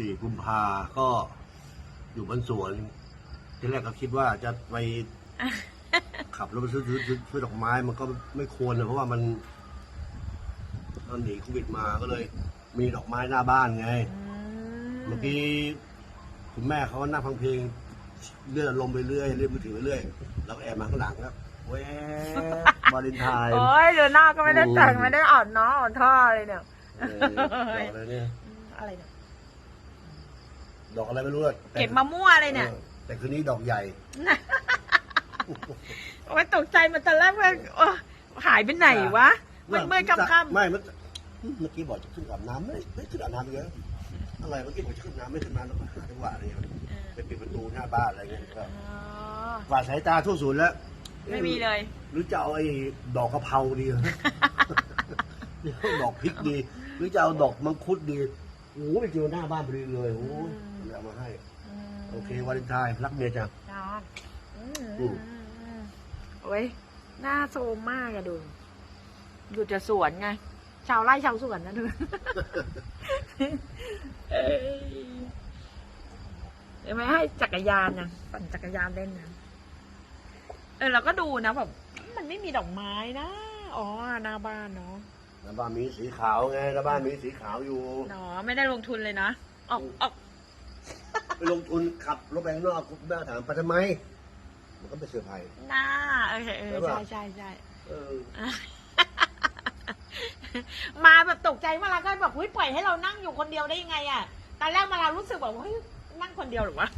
สี่กุมภาก็อยู่บนสวนที่แรกก็คิดว่าจะไปขับรถไปซื้อซื้อซื้อซื้อดอกไม้มันก็ไม่ควรเลยเพราะว่ามันตอนหนีโควิดมาก็เลย มีดอกไม้หน้าบ้านไง เมื่อกี้คุณแม่เขานั่งฟังเพลงเลื่อนลมณ์ไปเรื่อยเลื่อนมือถือไปเรื่อยแล้วก็แอบมาข้างหลังครับแหวบารินไทน์โอ้ยเดี๋ยวหน้าก็ไม่ได้แต่งอืมไม่ได้อ่อนน้ออ่อนท่อเลยเนี่ยเออดอกอะไรเนี่ย อืมอะไรเนี่ย ดอกอะไรไม่รู้อะแต่เก็บมะม่วเลยเนี่ย ออแต่คืนนี้ดอกใหญ่ โอ้ยตกใจมันตอนแรกว่าโอ้หายไปไหนวะมันเมื่อยค่ำๆไม่เมื่อเมื่อกี้บอกจะขึ้นอาบน้ำไม่ไม่ขึ้นอาบน้ำเลยอะไรเมื่อกี้บอกจะขึ้นน้ำไม่ขึ้นน้ำแล้วก็หาจังหวะอะไรเนี่ยไปปิดประตูหน้าบ้านอะไรเงี้ยก็อ๋อฝาดสายตาทั่วศูนย์แล้วไม่มีเลย หรือจะเอาไอ้ดอกกะเพราดี หรือเอาดอกพริกดี หรือจะเอาดอกมังคุดดี โอ้โหไปเจอหน้าบ้านพอดีเลยโอ้ยเลยเอามาให้มโอเควาเลนไทน์รักเมียจังเนาะอืมอืมอืมโอ้ยหน้าโซมมากอะดูอยู่จะสวนไง ชาวไร่ชาวสวนนะดูเอ้ยเดี๋ยวไม่ให้จักรยานนะปั่นจักรยานเล่นนะเออเราก็ดูนะแบบมันไม่มีดอกไม้นะ อ๋อหน้าบ้านเนาะ หน้าบ้านมีสีขาวไงหน้าบ้านมีสีขาวอยู่เนาะไม่ได้ลงทุนเลยนะออกออกไปลงทุนขับรถไปข้างนอกคุณแม่ถามไปทำไม มันก็ไปเซอร์ไพรส์หน้าโอเคเออใช่ใช่ปะใช่ใช่เออมาแบบตกใจมาลาก็แบบเฮ้ยปล่อยให้เรานั่งอยู่คนเดียวได้ยังไงอะตอนแรกมาลารู้สึกแบบเฮ้ยนั่งคนเดียวหรือวะ